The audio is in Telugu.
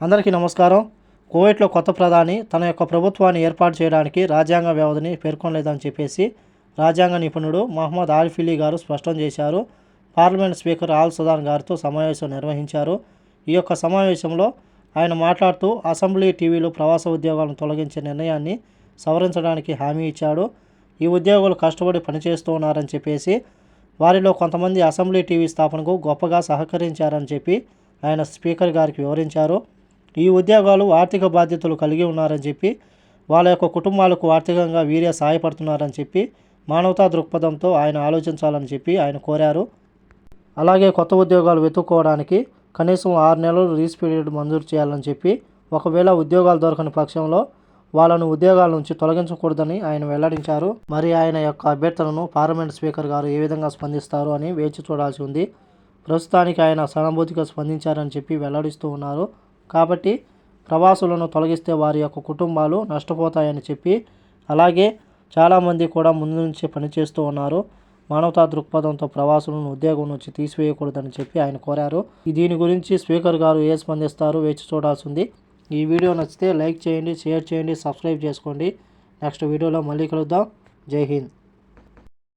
అందరికీ నమస్కారం. కువైట్లో కొత్త ప్రధాని తన యొక్క ప్రభుత్వాన్ని ఏర్పాటు చేయడానికి రాజ్యాంగ వ్యవధిని పేర్కొనలేదని చెప్పేసి రాజ్యాంగ నిపుణుడు మహమ్మద్ ఆరిఫిలీ గారు స్పష్టం చేశారు. పార్లమెంట్ స్పీకర్ ఆల్ సుదాన్ గారితో సమావేశం నిర్వహించారు. ఈ యొక్క సమావేశంలో ఆయన మాట్లాడుతూ అసెంబ్లీ టీవీలో ప్రవాస ఉద్యోగాలను తొలగించే నిర్ణయాన్ని సవరించడానికి హామీ ఇచ్చాడు. ఈ ఉద్యోగులు కష్టపడి పనిచేస్తూ ఉన్నారని చెప్పేసి వారిలో కొంతమంది అసెంబ్లీ టీవీ స్థాపనకు గొప్పగా సహకరించారని చెప్పి ఆయన స్పీకర్ గారికి వివరించారు. ఈ ఉద్యోగాలు ఆర్థిక బాధ్యతలు కలిగి ఉన్నారని చెప్పి వాళ్ళ యొక్క కుటుంబాలకు ఆర్థికంగా వీరే సహాయపడుతున్నారని చెప్పి మానవతా దృక్పథంతో ఆయన ఆలోచించాలని చెప్పి ఆయన కోరారు. అలాగే కొత్త ఉద్యోగాలు వెతుక్కోవడానికి కనీసం ఆరు నెలలు రీస్ పీరియడ్ మంజూరు చేయాలని చెప్పి ఒకవేళ ఉద్యోగాలు దొరకని పక్షంలో వాళ్ళను ఉద్యోగాల నుంచి తొలగించకూడదని ఆయన వెల్లడించారు. మరి ఆయన యొక్క అభ్యర్థనను పార్లమెంట్ స్పీకర్ గారు ఏ విధంగా స్పందిస్తారు అని వేచి చూడాల్సి ఉంది. ప్రస్తుతానికి ఆయన సానుభూతిగా స్పందించారని చెప్పి వెల్లడిస్తూ ఉన్నారు. కాబట్టి ప్రవాసులను తొలగిస్తే వారి యొక్క కుటుంబాలు నష్టపోతాయని చెప్పి అలాగే చాలామంది కూడా ముందు నుంచి పనిచేస్తూ ఉన్నారు. మానవతా దృక్పథంతో ప్రవాసులను ఉద్యోగం నుంచి తీసివేయకూడదని చెప్పి ఆయన కోరారు. దీని గురించి స్పీకర్ గారు ఏ స్పందిస్తారు వేచి చూడాల్సింది. ఈ వీడియో నచ్చితే లైక్ చేయండి షేర్ చేయండి సబ్స్క్రైబ్ చేసుకోండి. నెక్స్ట్ వీడియోలో మళ్ళీ కలుద్దాం. జై హింద్.